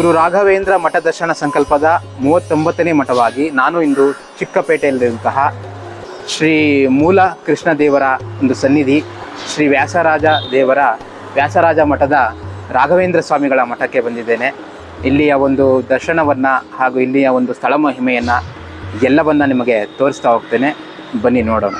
ಗುರು ರಾಘವೇಂದ್ರ ಮಠ ದರ್ಶನ ಸಂಕಲ್ಪದ ಮೂವತ್ತೊಂಬತ್ತನೇ ಮಠವಾಗಿ ನಾನು ಇಂದು ಚಿಕ್ಕಪೇಟೆಯಲ್ಲಿರುವಂತಹ ಶ್ರೀ ಮೂಲ ಕೃಷ್ಣ ದೇವರ ಒಂದು ಸನ್ನಿಧಿ, ಶ್ರೀ ವ್ಯಾಸರಾಜ ದೇವರ, ವ್ಯಾಸರಾಜ ಮಠದ ರಾಘವೇಂದ್ರ ಸ್ವಾಮಿಗಳ ಮಠಕ್ಕೆ ಬಂದಿದ್ದೇನೆ. ಇಲ್ಲಿಯ ಒಂದು ದರ್ಶನವನ್ನು ಹಾಗೂ ಇಲ್ಲಿಯ ಒಂದು ಸ್ಥಳ ಮಹಿಮೆಯನ್ನು ಎಲ್ಲವನ್ನು ನಿಮಗೆ ತೋರಿಸ್ತಾ ಹೋಗ್ತೇನೆ. ಬನ್ನಿ ನೋಡೋಣ.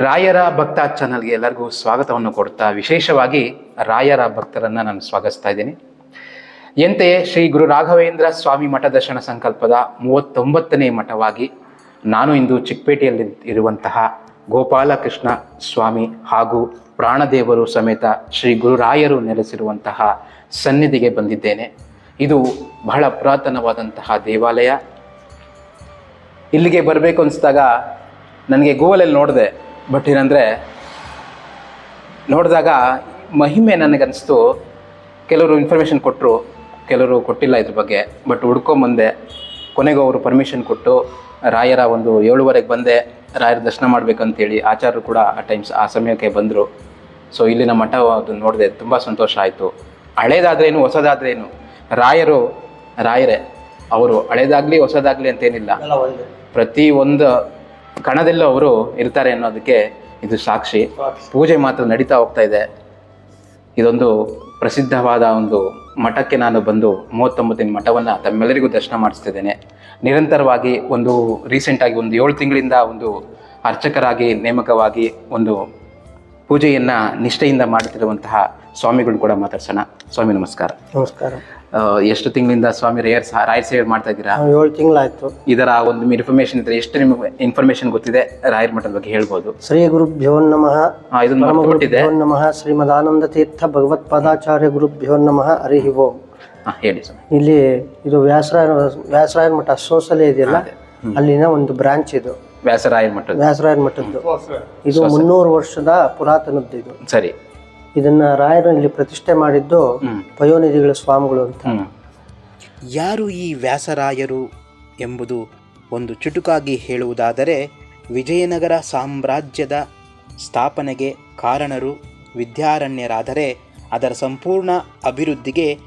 ರಾಯರ ಭಕ್ತ ಚಾನಲ್ಗೆ ಎಲ್ಲರಿಗೂ ಸ್ವಾಗತವನ್ನು ಕೊಡ್ತಾ ವಿಶೇಷವಾಗಿ ರಾಯರ ಭಕ್ತರನ್ನು ನಾನು ಸ್ವಾಗತಿಸ್ತಾ ಇದ್ದೀನಿ. ಎಂತೆಯೇ ಶ್ರೀ ಗುರು ರಾಘವೇಂದ್ರ ಸ್ವಾಮಿ ಮಠ ದರ್ಶನ ಸಂಕಲ್ಪದ ಮೂವತ್ತೊಂಬತ್ತನೇ ಮಠವಾಗಿ ನಾನು ಇಂದು ಚಿಕ್ಕಪೇಟೆಯಲ್ಲಿ ಇರುವಂತಹ ಗೋಪಾಲಕೃಷ್ಣ ಸ್ವಾಮಿ ಹಾಗೂ ಪ್ರಾಣದೇವರು ಸಮೇತ ಶ್ರೀ ಗುರುರಾಯರು ನೆಲೆಸಿರುವಂತಹ ಸನ್ನಿಧಿಗೆ ಬಂದಿದ್ದೇನೆ. ಇದು ಬಹಳ ಪುರಾತನವಾದಂತಹ ದೇವಾಲಯ. ಇಲ್ಲಿಗೆ ಬರಬೇಕು ಅನಿಸಿದಾಗ ನನಗೆ ಗೂಗಲಲ್ಲಿ ನೋಡಿದೆ ಬಟ್ ಏನಂದರೆ ನೋಡಿದಾಗ ಮಹಿಮೆ ನನಗನ್ನಿಸ್ತು ಕೆಲವರು ಇನ್ಫಾರ್ಮೇಷನ್ ಕೊಟ್ಟರು ಕೆಲವರು ಕೊಟ್ಟಿಲ್ಲ ಇದ್ರ ಬಗ್ಗೆ. ಬಟ್ ಹುಡ್ಕೊಂಬಂದೆ ಕೊನೆಗೂ ಅವರು ಪರ್ಮಿಷನ್ ಕೊಟ್ಟು ರಾಯರ ಒಂದು ಏಳುವರೆಗೆ ಬಂದೆ. ರಾಯರ ದರ್ಶನ ಮಾಡಬೇಕಂತೇಳಿ ಆಚಾರ್ಯರು ಕೂಡ ಆ ಟೈಮ್ಸ್ ಆ ಸಮಯಕ್ಕೆ ಬಂದರು. ಸೊ ಇಲ್ಲಿನ ಮಠ ಅದು ನೋಡಿದೆ ತುಂಬ ಸಂತೋಷ ಆಯಿತು. ಹಳೇದಾದ್ರೇನು ಹೊಸದಾದ್ರೇನು? ರಾಯರು ರಾಯರೇ ಅವರು ಹಳೇದಾಗಲಿ ಹೊಸದಾಗಲಿ ಅಂತೇನಿಲ್ಲ. ಪ್ರತಿ ಒಂದು ಕಣದಲ್ಲೂ ಅವರು ಇರ್ತಾರೆ ಅನ್ನೋದಕ್ಕೆ ಇದು ಸಾಕ್ಷಿ. ಪೂಜೆ ಮಾತ್ರ ನಡೀತಾ ಹೋಗ್ತಾ ಇದೆ. ಇದೊಂದು ಪ್ರಸಿದ್ಧವಾದ ಒಂದು ಮಠಕ್ಕೆ ನಾನು ಬಂದು ಮೂವತ್ತೊಂಬತ್ತಿನ ಮಠವನ್ನು ತಮ್ಮೆಲ್ಲರಿಗೂ ದರ್ಶನ ಮಾಡಿಸ್ತಿದ್ದೇನೆ. ನಿರಂತರವಾಗಿ ಒಂದು ರೀಸೆಂಟಾಗಿ ಒಂದು ಏಳು ತಿಂಗಳಿಂದ ಒಂದು ಅರ್ಚಕರಾಗಿ ನೇಮಕವಾಗಿ ಒಂದು ಪೂಜೆಯನ್ನು ನಿಷ್ಠೆಯಿಂದ ಮಾಡುತ್ತಿರುವಂತಹ ಸ್ವಾಮಿಗಳು ಕೂಡ ಮಾತಾಡ್ಸೋಣ. ಸ್ವಾಮಿ ನಮಸ್ಕಾರ. ನಮಸ್ಕಾರ. ಎಷ್ಟು ತಿಂಗಳಿಂದ ಸ್ವಾಮಿ ರೇಯರ್ ರಾಯರ್ ಸೇವೆ ಮಾಡ್ತಾ ಇದ್ದೀರಾ? ಏಳು ತಿಂಗಳಾಯ್ತು. ಇದರ ಒಂದು ಇನ್ಫಾರ್ಮೇಶನ್ ಇದ್ರೆ ಎಷ್ಟು ನಿಮಗೆ ಇನ್ಫಾರ್ಮೇಶನ್ ಗೊತ್ತಿದೆ? ರಾಯರ್ ಮಠದ ಬಗ್ಗೆ ಹೇಳ್ಬೋದು. ಶ್ರೀ ಗುರುಭ್ಯೋ ನಮಃ. ಇದನ್ನು ನಮಃ. ಶ್ರೀಮದಾನಂದ ತೀರ್ಥ ಭಗವತ್ಪಾದಾಚಾರ್ಯ ಗುರುಭ್ಯೋ ನಮಃ. ಹರಿ ಓಂ. ಹೇಳಿ ಇಲ್ಲಿ ಇದು ವ್ಯಾಸರಾಯ ವ್ಯಾಸರಾಯನ ಮಠ ಅಸೋಸಲೇ ಇದೆಯಲ್ಲ? ಅಲ್ಲಿನ ಒಂದು ಬ್ರಾಂಚ್ ಇದು. ವ್ಯಾಸರಾಯರ ಮಠದ ವ್ಯಾಸರಾಯನ ಮಠದ್ದು. ಇದು ಮುನ್ನೂರು ವರ್ಷದ ಪುರಾತನದ್ದು ಇದು. ಸರಿ. ಇದನ್ನ ರಾಯರು ಇಲ್ಲಿ ಪ್ರತಿಷ್ಠೆ ಮಾಡಿದ್ದು ಪಯೋನಿಧಿಗಳ ಸ್ವಾಮಿಗಳು ಅಂತ. ಯಾರು ಈ ವ್ಯಾಸರಾಯರು ಎಂಬುದು ಒಂದು ಚುಟುಕಾಗಿ ಹೇಳುವುದಾದರೆ ವಿಜಯನಗರ ಸಾಮ್ರಾಜ್ಯದ ಸ್ಥಾಪನೆಗೆ ಕಾರಣರು ವಿದ್ಯಾರಣ್ಯರಾದರೆ ಅದರ ಸಂಪೂರ್ಣ ಅಭಿವೃದ್ಧಿಗೆ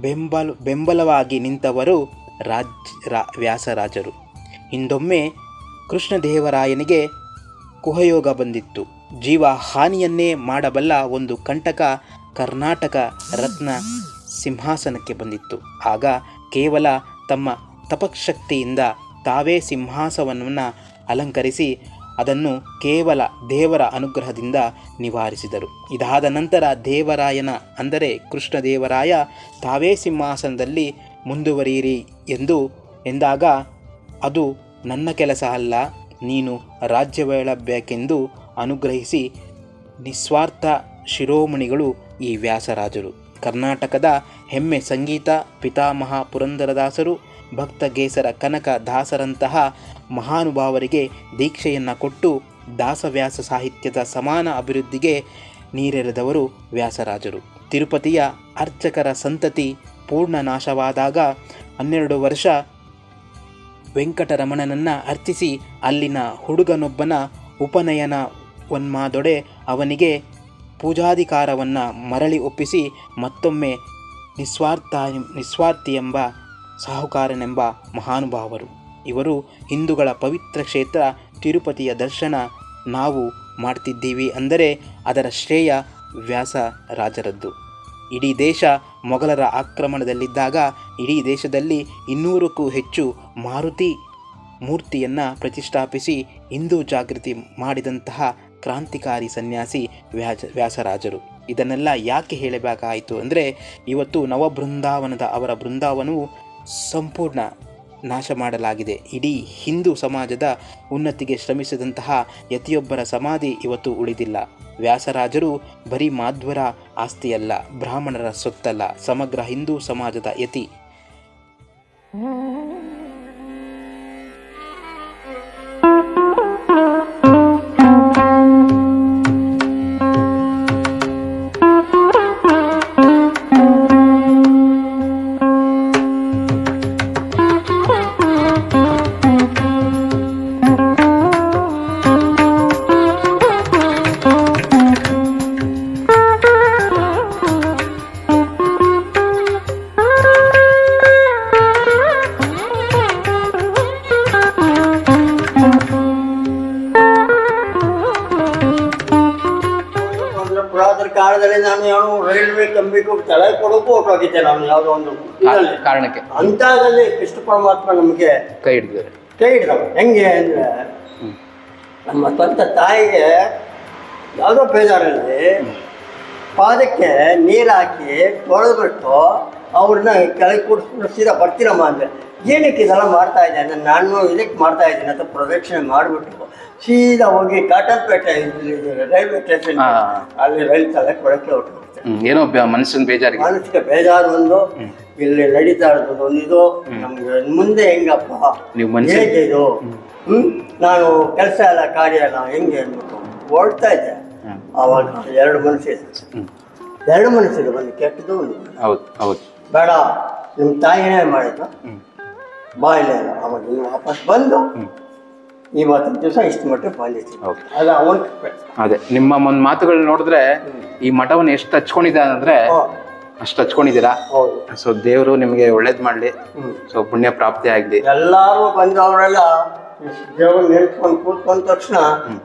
ಬೆಂಬಲ ಬೆಂಬಲವಾಗಿ ನಿಂತವರು ರಾಜ್ ರಾ ವ್ಯಾಸರಾಜರು. ಹಿಂದೊಮ್ಮೆ ಕೃಷ್ಣದೇವರಾಯನಿಗೆ ಕುಹಯೋಗ ಬಂದಿತ್ತು. ಜೀವ ಹಾನಿಯನ್ನೇ ಮಾಡಬಲ್ಲ ಒಂದು ಕಂಟಕ ಕರ್ನಾಟಕ ರತ್ನ ಸಿಂಹಾಸನಕ್ಕೆ ಬಂದಿತ್ತು. ಆಗ ಕೇವಲ ತಮ್ಮ ತಪಶಕ್ತಿಯಿಂದ ತಾವೇ ಸಿಂಹಾಸನವನ್ನು ಅಲಂಕರಿಸಿ ಅದನ್ನು ಕೇವಲ ದೇವರ ಅನುಗ್ರಹದಿಂದ ನಿವಾರಿಸಿದರು. ಇದಾದ ನಂತರ ದೇವರಾಯನ ಅಂದರೆ ಕೃಷ್ಣದೇವರಾಯ, ತಾವೇ ಸಿಂಹಾಸನದಲ್ಲಿ ಮುಂದುವರಿಯಿರಿ ಎಂದು ಎಂದಾಗ ಅದು ನನ್ನ ಕೆಲಸ ಅಲ್ಲ, ನೀನು ರಾಜ್ಯವೇಳಬೇಕೆಂದು ಅನುಗ್ರಹಿಸಿ ನಿಸ್ವಾರ್ಥ ಶಿರೋಮಣಿಗಳು ಈ ವ್ಯಾಸರಾಜರು. ಕರ್ನಾಟಕದ ಹೆಮ್ಮೆ ಸಂಗೀತ, ಪಿತಾಮಹ ಪುರಂದರದಾಸರು, ಭಕ್ತಗೇಸರ ಕನಕ ದಾಸರಂತಹ ಮಹಾನುಭಾವರಿಗೆ ದೀಕ್ಷೆಯನ್ನು ಕೊಟ್ಟು ದಾಸವ್ಯಾಸ ಸಾಹಿತ್ಯದ ಸಮಾನ ಅಭಿವೃದ್ಧಿಗೆ ನೀರೆರೆದವರು ವ್ಯಾಸರಾಜರು. ತಿರುಪತಿಯ ಅರ್ಚಕರ ಸಂತತಿ ಪೂರ್ಣ ನಾಶವಾದಾಗ ಹನ್ನೆರಡು ವರ್ಷ ವೆಂಕಟರಮಣನನ್ನು ಅರ್ಚಿಸಿ ಅಲ್ಲಿನ ಹುಡುಗನೊಬ್ಬನ ಉಪನಯನ ವನ್ಮಾದೊಡೆ ಅವನಿಗೆ ಪೂಜಾಧಿಕಾರವನ್ನು ಮರಳಿ ಒಪ್ಪಿಸಿ ಮತ್ತೊಮ್ಮೆ ನಿಸ್ವಾರ್ಥ ನಿಸ್ವಾರ್ಥಿ ಎಂಬ ಸಾಹುಕಾರನೆಂಬ ಮಹಾನುಭಾವರು. ಇವರು ಹಿಂದೂಗಳ ಪವಿತ್ರ ಕ್ಷೇತ್ರ ತಿರುಪತಿಯ ದರ್ಶನ ನಾವು ಮಾಡ್ತಿದ್ದೀವಿ ಅಂದರೆ ಅದರ ಶ್ರೇಯ ವ್ಯಾಸರಾಜರದ್ದು. ಇಡೀ ದೇಶ ಮೊಘಲರ ಆಕ್ರಮಣದಲ್ಲಿದ್ದಾಗ ಇಡೀ ದೇಶದಲ್ಲಿ ಇನ್ನೂರಕ್ಕೂ ಹೆಚ್ಚು ಮಾರುತಿ ಮೂರ್ತಿಯನ್ನು ಪ್ರತಿಷ್ಠಾಪಿಸಿ ಹಿಂದೂ ಜಾಗೃತಿ ಮಾಡಿದಂತಹ ಕ್ರಾಂತಿಕಾರಿ ಸನ್ಯಾಸಿ ವ್ಯಾಜ, ವ್ಯಾಸರಾಜರು. ಇದನ್ನೆಲ್ಲ ಯಾಕೆ ಹೇಳಬೇಕಾಯಿತು ಅಂದರೆ, ಇವತ್ತು ನವಬೃಂದಾವನದ ಅವರ ಬೃಂದಾವನವು ಸಂಪೂರ್ಣ ನಾಶ ಮಾಡಲಾಗಿದೆ. ಇಡೀ ಹಿಂದೂ ಸಮಾಜದ ಉನ್ನತಿಗೆ ಶ್ರಮಿಸಿದಂತಹ ಯತಿಯೊಬ್ಬರ ಸಮಾಧಿ ಇವತ್ತು ಉಳಿದಿಲ್ಲ. ವ್ಯಾಸರಾಜರು ಬರೀ ಮಾಧ್ವರ ಆಸ್ತಿಯಲ್ಲ ಬ್ರಾಹ್ಮಣರ ಸೊತ್ತಲ್ಲ ಸಮಗ್ರ ಹಿಂದೂ ಸಮಾಜದ ಯತಿ. ನಾನು ಯಾವ ರೈಲ್ವೆ ಕಂಬಿಗೂ ತಲೆ ಕೊಡೋಕ್ಕೂ ಹೋಗಿದ್ದೆ ನಾನು ಯಾವುದೋ ಒಂದು ಇದರಲ್ಲಿ. ಕಾರಣಕ್ಕೆ. ಅಂಥದ್ರಲ್ಲಿ ಕೃಷ್ಣ ಪರಮಾತ್ಮ ನಮಗೆ ಕೈ ಹಿಡಿದಿದ್ದಾರೆ. ಕೈ ಹಿಡಿದವ. ಹೆಂಗೆ ಅಂದರೆ ನಮ್ಮ ಸ್ವಂತ ತಾಯಿಗೆ ಯಾವುದೋ ಬೇಜಾರಲ್ಲಿ ಪಾದಕ್ಕೆ ನೀರು ಹಾಕಿ ತೊಳೆದ್ಬಿಟ್ಟು ಅವ್ರನ್ನ ಕೆಳಗೆ ಕೂಡಿಸ್ಬಿಟ್ಟು ಸೀದಾ ಬರ್ತೀರಮ್ಮ ಅಂದರೆ. ಏನಕ್ಕೆ ಇದೆಲ್ಲ ಮಾಡ್ತಾ ಇದ್ದೆ ಅಂದ್ರೆ ನಾನು ಇದಕ್ಕೆ ಮಾಡ್ತಾ ಇದ್ದೀನಿ ಅಂತ ಪ್ರದಕ್ಷಿಣೆ ಮಾಡಿಬಿಟ್ಟು ಸೀದಾ ಹೋಗಿ ಕಾಟನ್ಪೇಟೆ ರೈಲ್ವೆ ಸ್ಟೇಷನ್. ಅಲ್ಲಿ ರೈಲ್ ತಲೆ ಒಳಕ್ಕೆ ಏನೋ ಮನಸ್ಸಿನ ಬೇಜಾರಿಗೆ. ಮನಸ್ಸಿಗೆ ಬೇಜಾರು ಒಂದು ಇಲ್ಲಿ ನಡೀತಾ ಇರೋದು ಒಂದು ಇದು. ನಮ್ಗೆ ಮುಂದೆ ಹೆಂಗಪ್ಪ? ನೀವು ಹೇಗೆ ಇದು? ಹ್ಮ್. ನಾನು ಕೆಲಸ ಎಲ್ಲ ಕಾರ್ಯ ಎಲ್ಲ ಹೆಂಗೆ ಅಂದ್ಬಿಟ್ಟು ಹೊರಡ್ತಾ ಇದ್ದೆ. ಅವಾಗ ಆವಾಗ ಎರಡು ಮನಸ್ಸಿದೆ. ಎರಡು ಮನಸ್ಸಿದೆ ಒಂದು ಕೆಟ್ಟದು ಒಂದು ಹೌದು ಹೌದು. ಬೇಡ ನಿಮ್ಮ ತಾಯಿನೇ ಮಾಡಿದ್ದು. ಬಾಯಿಲೆ. ಅವಾಗ ನೀವು ವಾಪಸ್ ಬಂದು. ಇವತ್ತಿನ ದಿವಸ ಇಷ್ಟು ಮಟ್ಟ ಹೌದು. ಅದು ಅವನ್ ಅದೇ ನಿಮ್ಮ ಒಂದು ಮಾತುಗಳು ನೋಡಿದ್ರೆ ಈ ಮಠವನ್ನು ಎಷ್ಟು ಹಚ್ಕೊಂಡಿದೆ ಅಂದ್ರೆ ಅಷ್ಟು ಹಚ್ಕೊಂಡಿದ್ದೀರಾ? ಹೌದು. ಸೊ ದೇವರು ನಿಮಗೆ ಒಳ್ಳೇದು ಮಾಡಲಿ. ಹ್ಮ್. ಸೊ ಪುಣ್ಯ ಪ್ರಾಪ್ತಿ ಆಗಲಿ. ಎಲ್ಲಾರು ಬಂದವರೆಲ್ಲ ದೇವ್ರ ನಿಲ್ಸ್ಕೊಂಡು ಕೂತ್ಕೊಂಡ ತಕ್ಷಣ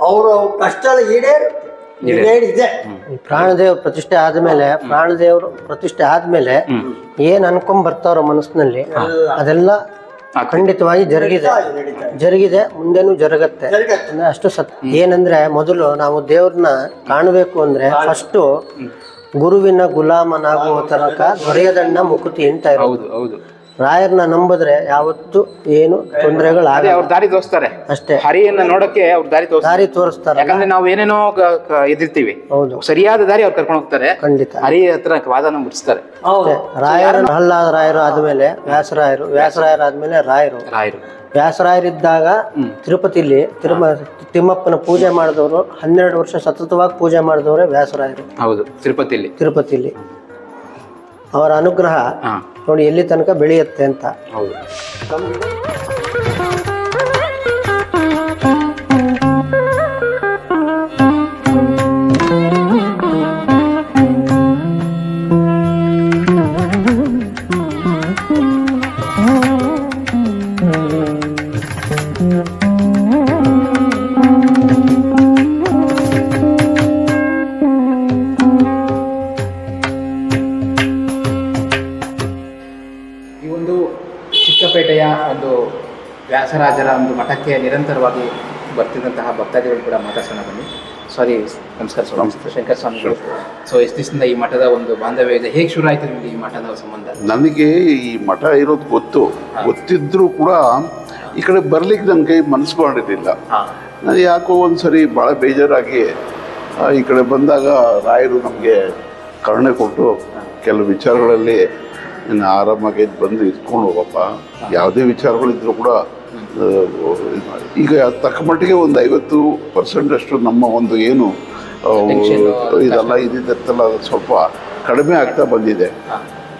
ಅವರು ಕಷ್ಟ ಈಡೇರುತ್ತೆ ಈಡೇರಿದೆ. ಪ್ರಾಣದೇವ್ರ ಪ್ರತಿಷ್ಠೆ ಆದ್ಮೇಲೆ ಪ್ರಾಣದೇವ್ರ ಪ್ರತಿಷ್ಠೆ ಆದ್ಮೇಲೆ ಏನ್ ಅನ್ಕೊಂಡ್ ಬರ್ತಾರೋ ಮನಸ್ಸಿನಲ್ಲಿ ಅದೆಲ್ಲ ಖಂಡಿತವಾಗಿ ಜರುಗಿದೆ. ಜರುಗಿದೆ ಮುಂದೆನೂ ಜರುಗತ್ತೆ. ಅಂದ್ರೆ ಅಷ್ಟು ಸತ್ ಏನಂದ್ರೆ ಮೊದಲು ನಾವು ದೇವ್ರನ್ನ ಕಾಣಬೇಕು ಅಂದ್ರೆ ಫಸ್ಟ್ ಗುರುವಿನ ಗುಲಾಮನಾಗುವ ತನಕ ದೊರೆಯದಣ್ಣ ಮುಕುತಿ ಅಂತ ಇರೋದು. ಹೌದು ಹೌದು. ರಾಯರ್ನ ನಂಬಿದ್ರೆ ಯಾವತ್ತು ಏನು ತೊಂದರೆಗಳು ತೊಂದರೆಗಳಾಗ ಅವ್ರ ದಾರಿ ತೋರಿಸ್ತಾರೆ. ಅಷ್ಟೇ. ಹರಿಯನ್ನ ನೋಡಕ್ಕೆ ಅವ್ರ ದಾರಿ ತೋರಿಸ್ತಾರೆ. ದಾರಿ ತೋರಿಸ್ತಾರೆ. ಯಾಕಂದ್ರೆ ನಾವು ಏನೇನೋ ಕ- ಕ- ಎದಿರ್ತೀವಿ. ಹೌದು. ಸರಿಯಾದ ದಾರಿ ಅವ್ರು ಕರ್ಕೊಂಡು ಹೋಗ್ತಾರೆ. ಖಂಡಿತ. ಹರಿ ಹತ್ರ ವಾದನ ಮುಗಿಸ್ತಾರೆ ಹೌದು. ರಾಯರ ಹಲ್ಲಾದ ರಾಯರು ಆದ್ಮೇಲೆ ವ್ಯಾಸರಾಯರು. ವ್ಯಾಸರಾಯರು ಆದ್ಮೇಲೆ ರಾಯರು. ರಾಯರು. ವ್ಯಾಸರಾಯರಿದ್ದಾಗ ತಿರುಪತಿಲಿ ತಿರುಮ ತಿಮ್ಮಪ್ಪನ ಪೂಜೆ ಮಾಡಿದವರು ಹನ್ನೆರಡು ವರ್ಷ ಸತತವಾಗಿ ಪೂಜೆ ಮಾಡಿದವರೇ ವ್ಯಾಸರಾಯರು. ಹೌದು. ತಿರುಪತಿಲಿ. ತಿರುಪತಿಲಿ. ಅವರ ಅನುಗ್ರಹ ಹಾ. ನೋಡಿ ಎಲ್ಲಿ ತನಕ ಬೆಳೆಯುತ್ತೆ ಅಂತ. ಚಿಕ್ಕಪೇಟೆಯ ಒಂದು ವ್ಯಾಸರಾಜರ ಒಂದು ಮಠಕ್ಕೆ ನಿರಂತರವಾಗಿ ಬರ್ತಿದ್ದಂತಹ ಭಕ್ತಾದಿಗಳು ಕೂಡ ಮಾತಾಡ್ಸೋಣ ಬನ್ನಿ. ಸಾರಿ ನಮಸ್ಕಾರ ಸ್ವಾಮಿ. ಶಂಕರ್ ಸ್ವಾಮಿಗಳು ಸೊ ಎಷ್ಟು ದಿವಸದಿಂದ ಈ ಮಠದ ಒಂದು ಬಾಂಧವ್ಯ ಇದೆ? ಹೇಗೆ ಶುರು ಆಯ್ತು ನಿಮಗೆ ಈ ಮಠದ ಸಂಬಂಧ? ನನಗೆ ಈ ಮಠ ಇರೋದು ಗೊತ್ತು. ಗೊತ್ತಿದ್ರೂ ಕೂಡ ಈ ಕಡೆ ಬರ್ಲಿಕ್ಕೆ ನನ್ನ ಕೈ ಮನಸ್ಸು ಮಾಡಿರಲಿಲ್ಲ. ನಾನು ಯಾಕೋ ಒಂದ್ಸರಿ ಭಾಳ ಬೇಜಾರಾಗಿ ಈ ಕಡೆ ಬಂದಾಗ ರಾಯರು ನಮಗೆ ಕರುಣೆ ಕೊಟ್ಟು ಕೆಲವು ವಿಚಾರಗಳಲ್ಲಿ ಇನ್ನು ಆರಾಮಾಗಿ ಬಂದು ಇದ್ಕೊಂಡು ಹೋಗಪ್ಪ. ಯಾವುದೇ ವಿಚಾರಗಳಿದ್ರು ಕೂಡ ಈಗ ತಕ್ಕ ಮಟ್ಟಿಗೆ ಒಂದು ಐವತ್ತು ಪರ್ಸೆಂಟ್ ಅಷ್ಟು ನಮ್ಮ ಒಂದು ಏನು ಇದೆಲ್ಲ ಇದಿದ್ದೆಲ್ಲ ಸ್ವಲ್ಪ ಕಡಿಮೆ ಆಗ್ತಾ ಬಂದಿದೆ.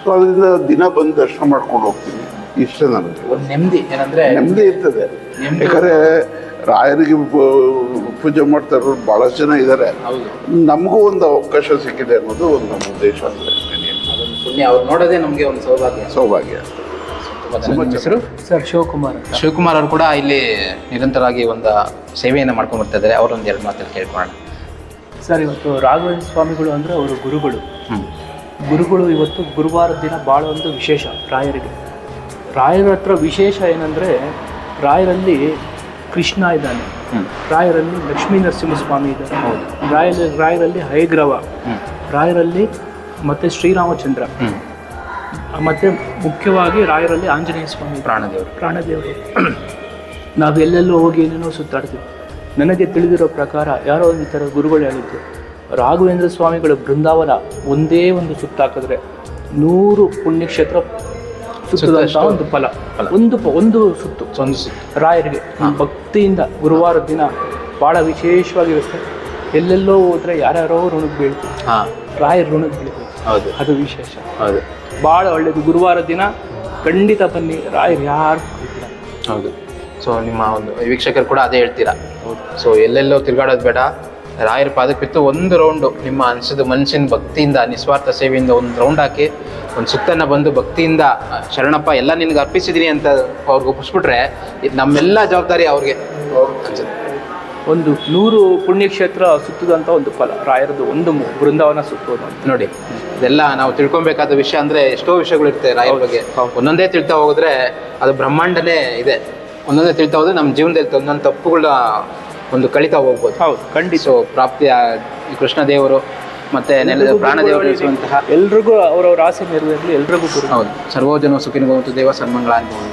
ಸೊ ಅದರಿಂದ ದಿನ ಬಂದು ದರ್ಶನ ಮಾಡ್ಕೊಂಡು ಹೋಗ್ತೀನಿ ಇಷ್ಟೇ ನನಗೆ. ಒಂದು ನೆಮ್ಮದಿ ಏನಂದ್ರೆ ನೆಮ್ಮದಿ ಇರ್ತದೆ. ಯಾಕಂದರೆ ರಾಯರಿಗೆ ಪೂಜೆ ಮಾಡ್ತಾ ಇರೋರು ಭಾಳಷ್ಟು ಜನ ಇದ್ದಾರೆ ನಮಗೂ ಒಂದು ಅವಕಾಶ ಸಿಕ್ಕಿದೆ ಅನ್ನೋದು ಒಂದು ನಮ್ಮ ಉದ್ದೇಶ ಅದೊಂದು ಪುಣ್ಯ ಅವ್ರು ನೋಡೋದೇ ನಮಗೆ ಒಂದು ಸೌಭಾಗ್ಯ. ಸೌಭಾಗ್ಯ. ಹೆಸರು ಸರ್ ಶಿವಕುಮಾರ್ ಶಿವಕುಮಾರ್ ಅವರು ಕೂಡ ಇಲ್ಲಿ ನಿರಂತರವಾಗಿ ಒಂದು ಸೇವೆಯನ್ನು ಮಾಡ್ಕೊಂಡು ಬರ್ತಾ ಇದ್ದಾರೆ. ಅವರೊಂದು ಎರಡು ಮಾತಲ್ಲಿ ಕೇಳ್ಕೊಳ್ಳೋಣ. ಸರ್ ಇವತ್ತು ರಾಘವೇಂದ್ರ ಸ್ವಾಮಿಗಳು ಅಂದರೆ ಅವರು ಗುರುಗಳು. ಗುರುಗಳು ಇವತ್ತು ಗುರುವಾರದ ದಿನ ಭಾಳ ಒಂದು ವಿಶೇಷ ರಾಯರಿಗೆ. ರಾಯರ ಹತ್ರ ವಿಶೇಷ ಏನಂದರೆ ರಾಯರಲ್ಲಿ ಕೃಷ್ಣ ಇದ್ದಾನೆ. ರಾಯರಲ್ಲಿ ಲಕ್ಷ್ಮೀ ನರಸಿಂಹಸ್ವಾಮಿ ಇದ್ದಾರೆ. ರಾಯರ ರಾಯರಲ್ಲಿ ಹೈಗ್ರವ ರಾಯರಲ್ಲಿ ಮತ್ತು ಶ್ರೀರಾಮಚಂದ್ರ. ಮತ್ತು ಮುಖ್ಯವಾಗಿ ರಾಯರಲ್ಲಿ ಆಂಜನೇಯ ಸ್ವಾಮಿ. ಪ್ರಾಣದೇವರು. ಪ್ರಾಣದೇವರು. ನಾವು ಎಲ್ಲೆಲ್ಲೋ ಹೋಗಿ ಏನೇನೋ ಸುತ್ತಾಡ್ತೀವಿ. ನನಗೆ ತಿಳಿದಿರೋ ಪ್ರಕಾರ ಯಾರೋ ಒಂದು ಈ ಥರ ಗುರುಗಳು ಹೇಳಿದ್ದು ರಾಘವೇಂದ್ರ ಸ್ವಾಮಿಗಳು ಬೃಂದಾವನ ಒಂದೇ ಒಂದು ಸುತ್ತಾಕಿದ್ರೆ ನೂರು ಪುಣ್ಯಕ್ಷೇತ್ರ ಸುತ್ತದಂತಹ ಒಂದು ಫಲ. ಒಂದು ಒಂದು ಸುತ್ತು. ಒಂದು ಸುತ್ತು. ರಾಯರಿಗೆ. ಭಕ್ತಿಯಿಂದ ಗುರುವಾರ ದಿನ ಭಾಳ ವಿಶೇಷವಾಗಿರುತ್ತೆ ಎಲ್ಲೆಲ್ಲೋ ಹೋದ್ರೆ ಯಾರ್ಯಾರೋ ಋಣಕ್ಕೆ ಬೀಳ್ತೀವಿ ಹಾ. ರಾಯರ ಋಣಕ್ಕೆ ಬೀಳ್ತೀವಿ ಅದು ವಿಶೇಷ. ಹೌದು. ಭಾಳ ಒಳ್ಳೆಯದು ಗುರುವಾರ ದಿನ ಖಂಡಿತ ಬನ್ನಿ. ರಾಯರು ಯಾರು ಹೌದು. ಸೊ ನಿಮ್ಮ ಒಂದು ವೀಕ್ಷಕರು ಕೂಡ ಅದೇ ಹೇಳ್ತೀರಾ? ಸೊ ಎಲ್ಲೆಲ್ಲೋ ತಿರುಗಾಡೋದು ಬೇಡ. ರಾಯರ ಪಾದಕ್ಕೆ ಬಿತ್ತು ಒಂದು ರೌಂಡು ನಿಮ್ಮ ಅನಿಸಿದ ಮನಸ್ಸಿನ ಭಕ್ತಿಯಿಂದ ನಿಸ್ವಾರ್ಥ ಸೇವೆಯಿಂದ ಒಂದು ರೌಂಡ್ ಹಾಕಿ ಒಂದು ಸುತ್ತನ್ನು ಬಂದು ಭಕ್ತಿಯಿಂದ ಶರಣಪ್ಪ ಎಲ್ಲ ನಿನಗೆ ಅರ್ಪಿಸಿದ್ದೀನಿ ಅಂತ ಅವ್ರಿಗೆ ಒಪ್ಪಿಸ್ಬಿಟ್ರೆ ಇದು ನಮ್ಮೆಲ್ಲ ಜವಾಬ್ದಾರಿ ಅವ್ರಿಗೆ. ಒಂದು ನೂರು ಪುಣ್ಯಕ್ಷೇತ್ರ ಸುತ್ತದಂಥ ಒಂದು ಫಲ. ರಾಯರದು ಒಂದು ಬೃಂದಾವನ ಸುತ್ತೋದು ನೋಡಿ. ಇದೆಲ್ಲ ನಾವು ತಿಳ್ಕೊಬೇಕಾದ ವಿಷಯ ಅಂದ್ರೆ ಎಷ್ಟೋ ವಿಷಯಗಳಿರ್ತವೆ ರಾಯರ ಬಗ್ಗೆ. ಒಂದೊಂದೇ ತಿಳ್ತಾ ಹೋಗಿದ್ರೆ ಅದು ಬ್ರಹ್ಮಾಂಡನೇ ಇದೆ. ಒಂದೊಂದೇ ತಿಳ್ತಾ ಹೋದ್ರೆ ನಮ್ಮ ಜೀವನದಲ್ಲಿ ಒಂದೊಂದು ತಪ್ಪುಗಳ ಒಂದು ಕಳಿತಾ ಹೋಗ್ಬೋದು. ಹೌದು ಖಂಡಿತ. ಸೊ ಪ್ರಾಪ್ತಿಯ ಕೃಷ್ಣ ದೇವರು ಮತ್ತೆ ನೆಲದ ಪ್ರಾಣ ದೇವರು ಇರಿಸುವಂತಹ ಎಲ್ರಿಗೂ ಅವರವರ ಆಸೆ ನೆರವೇರಲಿ ಎಲ್ರಿಗೂ ಹೌದು. ಸರ್ವೋಜನ ಸುಖಿನಗೋತು ದೇವ ಸನ್ಮಂಗಳ ಅನ್ಬೋದು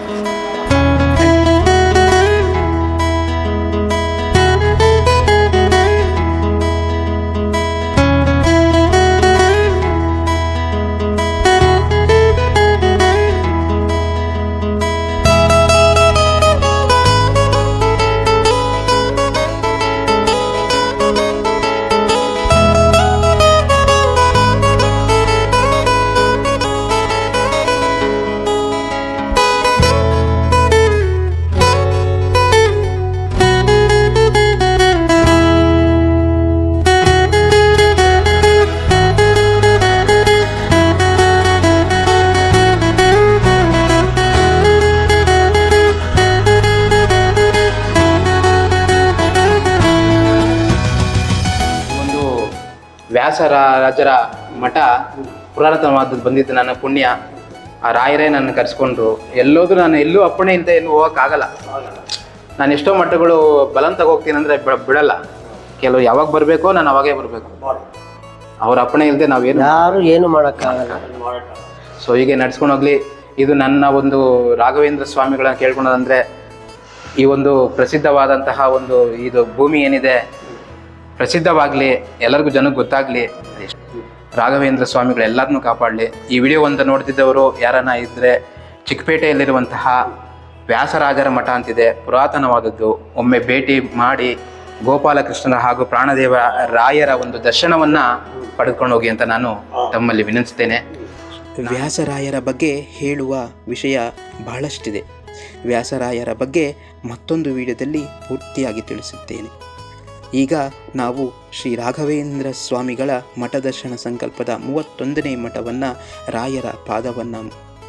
ವ್ಯಾಸರ ರಾಜರ ಮಠ ಪುರಾತನವಾದದ್ದು ಬಂದಿದ್ದು ನನ್ನ ಪುಣ್ಯ. ಆ ರಾಯರೇ ನನ್ನ ಕರೆಸ್ಕೊಂಡ್ರು. ಎಲ್ಲೋದ್ರೂ ನಾನು ಎಲ್ಲೂ ಅಪ್ಪಣೆ ಇಲ್ಲದೆ ಏನು ಹೋಗೋಕ್ಕಾಗಲ್ಲ. ನಾನು ಎಷ್ಟೋ ಮಠಗಳು ಬಲಂತ ಹೋಗ್ತೀನಿ ಅಂದರೆ ಬಿಡಲ್ಲ. ಕೆಲವು ಯಾವಾಗ ಬರಬೇಕೋ ನಾನು ಅವಾಗೇ ಬರಬೇಕು. ಅವ್ರ ಅಪ್ಪಣೆ ಇಲ್ಲದೆ ನಾವೇನು ಯಾರು ಏನು ಮಾಡೋಕ್ಕಾಗಲ್ಲ. ಸೊ ಹೀಗೆ ನಡ್ಸ್ಕೊಂಡು ಹೋಗ್ಲಿ. ಇದು ನನ್ನ ಒಂದು ರಾಘವೇಂದ್ರ ಸ್ವಾಮಿಗಳನ್ನ ಕೇಳ್ಕೊಳೋದಂದ್ರೆ ಈ ಒಂದು ಪ್ರಸಿದ್ಧವಾದಂತಹ ಒಂದು ಇದು ಭೂಮಿ ಏನಿದೆ ಪ್ರಸಿದ್ಧವಾಗಲಿ, ಎಲ್ಲರಿಗೂ ಜನಕ್ಕೆ ಗೊತ್ತಾಗಲಿ, ರಾಘವೇಂದ್ರ ಸ್ವಾಮಿಗಳು ಎಲ್ಲರನ್ನೂ ಕಾಪಾಡಲಿ. ಈ ವಿಡಿಯೋ ಒಂದು ನೋಡ್ತಿದ್ದವರು ಯಾರನ್ನ ಇದ್ದರೆ ಚಿಕ್ಕಪೇಟೆಯಲ್ಲಿರುವಂತಹ ವ್ಯಾಸರಾಜರ ಮಠ ಅಂತಿದೆ, ಪುರಾತನವಾದದ್ದು. ಒಮ್ಮೆ ಭೇಟಿ ಮಾಡಿ ಗೋಪಾಲಕೃಷ್ಣರ ಹಾಗೂ ಪ್ರಾಣದೇವ ರಾಯರ ಒಂದು ದರ್ಶನವನ್ನು ಪಡೆದುಕೊಂಡು ಹೋಗಿ ಅಂತ ನಾನು ತಮ್ಮಲ್ಲಿ ವಿನಂತಿಸ್ತೇನೆ. ವ್ಯಾಸರಾಯರ ಬಗ್ಗೆ ಹೇಳುವ ವಿಷಯ ಬಹಳಷ್ಟಿದೆ. ವ್ಯಾಸರಾಯರ ಬಗ್ಗೆ ಮತ್ತೊಂದು ವಿಡಿಯೋದಲ್ಲಿ ಪೂರ್ತಿಯಾಗಿ ತಿಳಿಸುತ್ತೇನೆ. ಈಗ ನಾವು ಶ್ರೀ ರಾಘವೇಂದ್ರ ಸ್ವಾಮಿಗಳ ಮಠದರ್ಶನ ಸಂಕಲ್ಪದ ಮೂವತ್ತೊಂದನೇ ಮಠವನ್ನು ರಾಯರ ಪಾದವನ್ನು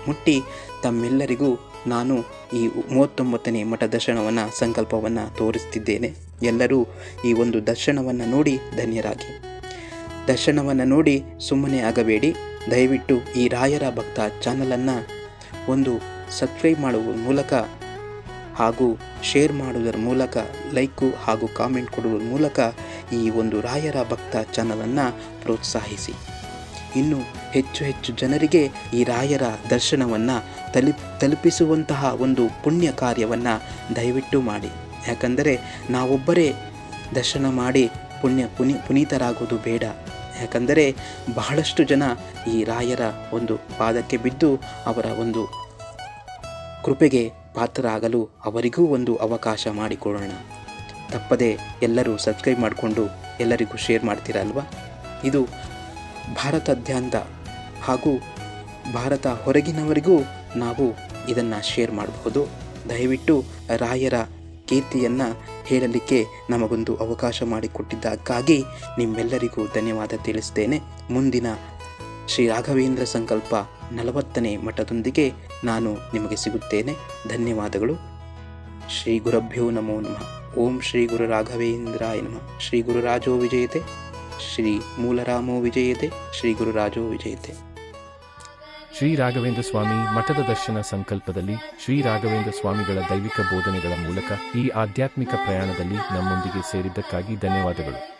ಮುಟ್ಟಿ ತಮ್ಮೆಲ್ಲರಿಗೂ ನಾನು ಈ ಮೂವತ್ತೊಂಬತ್ತನೇ ಮಠ ದರ್ಶನವನ್ನು ಸಂಕಲ್ಪವನ್ನು ತೋರಿಸ್ತಿದ್ದೇನೆ. ಎಲ್ಲರೂ ಈ ಒಂದು ದರ್ಶನವನ್ನು ನೋಡಿ ಧನ್ಯರಾಗಿ. ದರ್ಶನವನ್ನು ನೋಡಿ ಸುಮ್ಮನೆ ಆಗಬೇಡಿ. ದಯವಿಟ್ಟು ಈ ರಾಯರ ಭಕ್ತ ಚಾನಲನ್ನು ಒಂದು ಸಬ್ಸ್ಕ್ರೈಬ್ ಮಾಡುವ ಮೂಲಕ ಹಾಗೂ ಶೇರ್ ಮಾಡುವುದರ ಮೂಲಕ ಲೈಕು ಹಾಗೂ ಕಾಮೆಂಟ್ ಕೊಡುವ ಮೂಲಕ ಈ ಒಂದು ರಾಯರ ಭಕ್ತ ಚಾನಲನ್ನು ಪ್ರೋತ್ಸಾಹಿಸಿ. ಇನ್ನು ಹೆಚ್ಚು ಹೆಚ್ಚು ಜನರಿಗೆ ಈ ರಾಯರ ದರ್ಶನವನ್ನು ತಲುಪ್ ತಲುಪಿಸುವಂತಹ ಒಂದು ಪುಣ್ಯ ಕಾರ್ಯವನ್ನು ದಯವಿಟ್ಟು ಮಾಡಿ. ಯಾಕಂದರೆ ನಾವೊಬ್ಬರೇ ದರ್ಶನ ಮಾಡಿ ಪುಣ್ಯ, ಪುನಿ, ಪುನೀತರಾಗೋದು ಬೇಡ. ಯಾಕಂದರೆ ಬಹಳಷ್ಟು ಜನ ಈ ರಾಯರ ಒಂದು ಪಾದಕ್ಕೆ ಬಿದ್ದು ಅವರ ಒಂದು ಕೃಪೆಗೆ ಪಾತ್ರರಾಗಲು ಅವರಿಗೂ ಒಂದು ಅವಕಾಶ ಮಾಡಿಕೊಡೋಣ. ತಪ್ಪದೆ ಎಲ್ಲರೂ ಸಬ್ಸ್ಕ್ರೈಬ್ ಮಾಡಿಕೊಂಡು ಎಲ್ಲರಿಗೂ ಶೇರ್ ಮಾಡ್ತೀರಲ್ವಾ? ಇದು ಭಾರತಾದ್ಯಂತ ಹಾಗೂ ಭಾರತ ಹೊರಗಿನವರಿಗೂ ನಾವು ಇದನ್ನು ಶೇರ್ ಮಾಡಬಹುದು ದಯವಿಟ್ಟು ರಾಯರ ಕೀರ್ತಿಯನ್ನು ಹೇಳಲಿಕ್ಕೆ ನಮಗೊಂದು ಅವಕಾಶ ಮಾಡಿಕೊಟ್ಟಿದ್ದಕ್ಕಾಗಿ ನಿಮ್ಮೆಲ್ಲರಿಗೂ ಧನ್ಯವಾದ ತಿಳಿಸ್ತೇನೆ. ಮುಂದಿನ ಶ್ರೀ ರಾಘವೇಂದ್ರ ಸಂಕಲ್ಪ ನಲವತ್ತನೇ ಮಠದೊಂದಿಗೆ ನಾನು ನಿಮಗೆ ಸಿಗುತ್ತೇನೆ. ಧನ್ಯವಾದಗಳು. ಶ್ರೀ ಗುರಭ್ಯೋ ನಮೋ ನಮಃ. ಓಂ ಶ್ರೀ ಗುರು ರಾಘವೇಂದ್ರಾಯ ನಮಃ. ಶ್ರೀ ಗುರು ರಾಜೋ ವಿಜಯತೆ. ಶ್ರೀ ಮೂಲರಾಮೋ ವಿಜಯತೆ. ಶ್ರೀ ಗುರು ರಾಜೋ ವಿಜಯತೆ. ಶ್ರೀ ರಾಘವೇಂದ್ರ ಸ್ವಾಮಿ ಮಠದ ದರ್ಶನ ಸಂಕಲ್ಪದಲ್ಲಿ ಶ್ರೀ ರಾಘವೇಂದ್ರ ಸ್ವಾಮಿಗಳ ದೈವಿಕ ಬೋಧನೆಗಳ ಮೂಲಕ ಈ ಆಧ್ಯಾತ್ಮಿಕ ಪ್ರಯಾಣದಲ್ಲಿ ನಮ್ಮೊಂದಿಗೆ ಸೇರಿದ್ದಕ್ಕಾಗಿ ಧನ್ಯವಾದಗಳು.